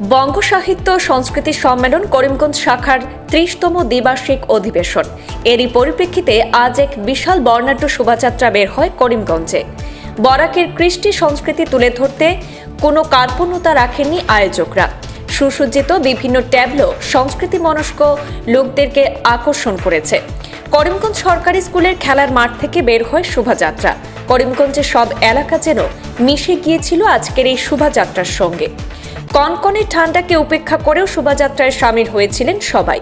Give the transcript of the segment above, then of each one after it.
বঙ্গ সাহিত্য সংস্কৃতি সম্মেলন করিমগঞ্জ শাখার ত্রিশতম দ্বিবার্ষিক অধিবেশন। এরই পরিপ্রেক্ষিতে আজ এক বিশাল বর্ণাঢ্য শোভাযাত্রা বের হয় করিমগঞ্জে। বরাকের কৃষ্টি সংস্কৃতি তুলে ধরতে কোনো কার্পণ্যতা রাখেননি আয়োজকরা। সুসজ্জিত বিভিন্ন ট্যাবলো সংস্কৃতি মনস্ক লোকদেরকে আকর্ষণ করেছে। করিমগঞ্জ সরকারি স্কুলের খেলার মাঠ থেকে বের হয় শোভাযাত্রা। করিমগঞ্জের সব এলাকা যেন মিশে গিয়েছিল আজকের এই শোভাযাত্রার সঙ্গে। কনকনে ঠান্ডাকে উপেক্ষা করেও শোভাযাত্রায় সামিল হয়েছিলেন সবাই।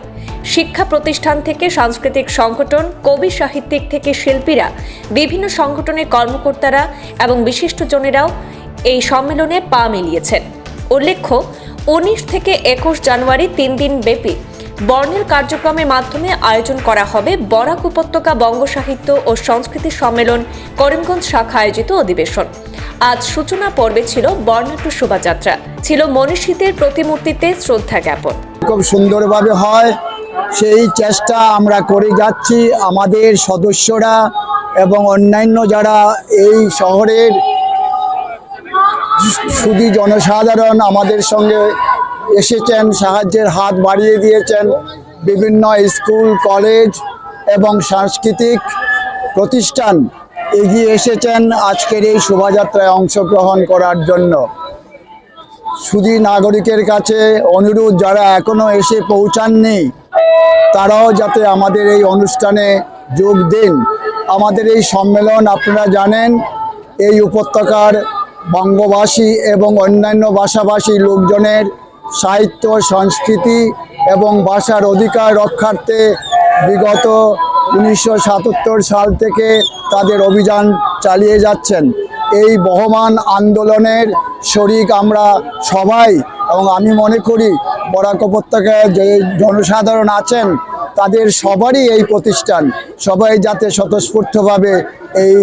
শিক্ষা প্রতিষ্ঠান থেকে সাংস্কৃতিক সংগঠন, কবি সাহিত্যিক থেকে শিল্পীরা, বিভিন্ন সংগঠনের কর্মকর্তারা এবং বিশিষ্টজনেরাও এই সম্মেলনে পা মিলিয়েছেন। উল্লেখ্য, উনিশ থেকে একুশ জানুয়ারি তিন দিন ব্যাপী বর্ণের কার্যক্রমের মাধ্যমে আয়োজন করা হবে বরাক উপত্যকা বঙ্গ সাহিত্য ও সংস্কৃতি সম্মেলন করিমগঞ্জ শাখা আয়োজিত অধিবেশন। আজ সূচনা পর্বে ছিল বর্ণাঢ্য শোভাযাত্রা। ছিল মনীষীদের প্রতিমূর্তিতে শ্রদ্ধা জ্ঞাপন। খুব সুন্দরভাবে হয়। সেই চেষ্টা আমরা করে যাচ্ছি। আমাদের সদস্যরা এবং অন্যান্য যারা এই শহরের শুধু জনসাধারণ আমাদের সঙ্গে এসেছেন, সাহায্যের হাত বাড়িয়ে দিয়েছেন বিভিন্ন স্কুল, কলেজ এবং সাংস্কৃতিক প্রতিষ্ঠান এগিয়ে এসেছেন আজকের এই শোভাযাত্রায় অংশগ্রহণ করার জন্য। শুধু নাগরিকের কাছে অনুরোধ, যারা এখনও এসে পৌঁছাননি, তারাও যাতে আমাদের এই অনুষ্ঠানে যোগ দিন। আমাদের এই সম্মেলন, আপনারা জানেন, এই উপত্যকার বঙ্গবাসী এবং অন্যান্য ভাষাভাষী লোকজনের সাহিত্য, সংস্কৃতি এবং ভাষার অধিকার রক্ষার্থে বিগত উনিশশো সাতাত্তর সাল থেকে তাদের অভিযান চালিয়ে যাচ্ছেন। এই বহমান আন্দোলনের শরিক আমরা সবাই এবং আমি মনে করি বরাক উপত্যকায় যে জনসাধারণ আছেন তাদের সবারই এই প্রতিষ্ঠান, সবাই যাতে স্বতঃস্ফূর্তভাবে এই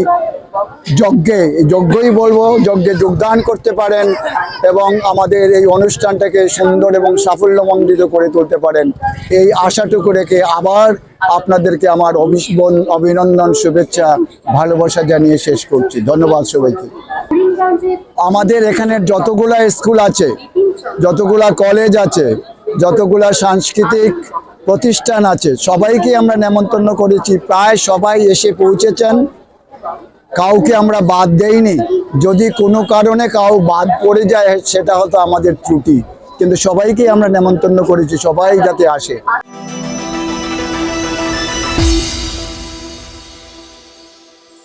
যজ্ঞে যজ্ঞই বলব, যজ্ঞে যোগদান করতে পারেন এবং আমাদের এই অনুষ্ঠানটাকে সুন্দর এবং সাফল্যমণ্ডিত করে তুলতে পারেন। এই আশাটুকু রেখে আবার আপনাদেরকে আমার অভিবন অভিনন্দন, শুভেচ্ছা, ভালোবাসা জানিয়ে শেষ করছি। ধন্যবাদ সবাইকে। আমাদের এখানে যতগুলা স্কুল আছে, যতগুলা কলেজ আছে, যতগুলা সাংস্কৃতিক প্রতিষ্ঠান আছে। সবাইকে আমরা নেমন্তন্ন করেছি। প্রায় সবাই এসে পৌঁছেছেন। কাউকে আমরা বাদ দেইনি। যদি কোনো কারণে কাউ বাদ পড়ে যায়, সেটা হতো আমাদের ত্রুটি। কিন্তু সবাইকে আমরা নেমন্তন্ন করেছি। সবাই যাতে আসে।